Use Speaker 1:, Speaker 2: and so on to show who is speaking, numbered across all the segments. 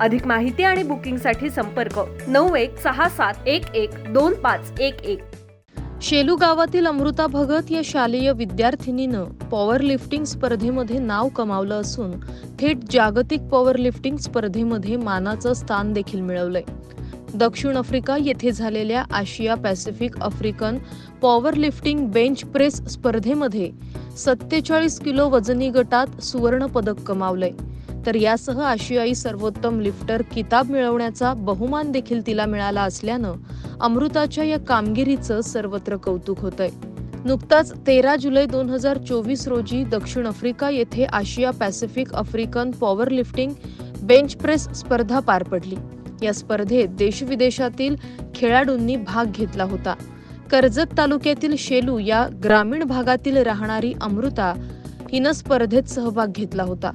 Speaker 1: अधिक माहिती आणि बुकिंगसाठी संपर्क नऊ एक सहा सात एक एक दोन पाच एक एक.
Speaker 2: शेलू गावातील अमृता भगत या शालेय विद्यार्थिनीनं पॉवर लिफ्टिंग स्पर्धेमध्ये नाव कमावलं असून थेट जागतिक पॉवर लिफ्टिंग स्पर्धेमध्ये मानाचं स्थान देखील मिळवलंय. दक्षिण आफ्रिका येथे झालेल्या आशिया Pacific African power lifting bench press स्पर्धेमध्ये सत्तेचाळीस किलो वजनी गटात सुवर्ण पदक कमावलंय. तर यासह आशियाई सर्वोत्तम लिफ्टर किताब मिळवण्याचा बहुमान देखील तिला मिळाला असल्यानं अमृताच्या या कामगिरीचं सर्वत्र कौतुक होतंय. नुकताच तेरा जुलै दोन हजार चोवीस रोजी दक्षिण आफ्रिका येथे आशिया Pacific African power lifting bench press स्पर्धा पार पडली. या स्पर्धेत देशविदेशातील खेळाडूंनी भाग घेतला होता. कर्जत तालुक्यातील शेलू या ग्रामीण भागातील राहणारी अमृता हिनं स्पर्धेत सहभाग घेतला होता.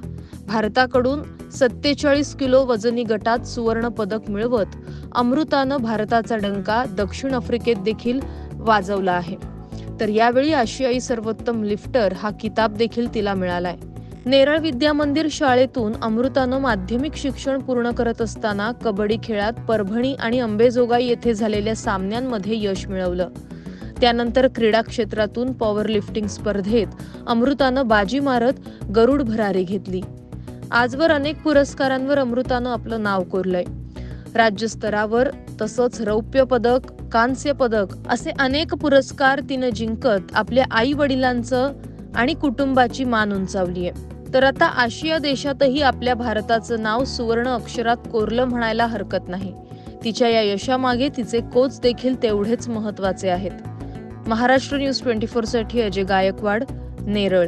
Speaker 2: भारताकडून सत्तेचाळीस किलो वजनी गटात सुवर्ण पदक मिळवत अमृतानं भारताचा डंका दक्षिण आफ्रिकेत देखील वाजवला आहे. तर यावेळी आशियाई सर्वोत्तम लिफ्टर हा किताब देखील तिला मिळालाय. नेरळ विद्या मंदिर शाळेतून अमृतानं माध्यमिक शिक्षण पूर्ण करत असताना कबड्डी खेळात परभणी आणि अंबेजोगाई येथे झालेल्या सामन्यांमध्ये यश मिळवलं. त्यानंतर क्रीडा क्षेत्रातून पॉवर लिफ्टिंग स्पर्धेत अमृतानं बाजी मारत गरुड भरारी घेतली. आजवर अनेक पुरस्कारांवर अमृतानं आपलं नाव कोरलंय. राज्यस्तरावर तसंच रौप्य पदक कांस्य पदक असे अनेक पुरस्कार तिनं जिंकत आपल्या आई वडिलांचं आणि कुटुंबाची मान उंचावली आहे तर आता आशिया देशातही आपल्या भारताचं नाव सुवर्ण अक्षरात कोरलं म्हणायला हरकत नाही. तिच्या या यशामागे तिचे कोच देखील तेवढेच महत्त्वाचे आहेत. महाराष्ट्र न्यूज ट्वेंटी फोरसाठी अजय गायकवाड नेरळ.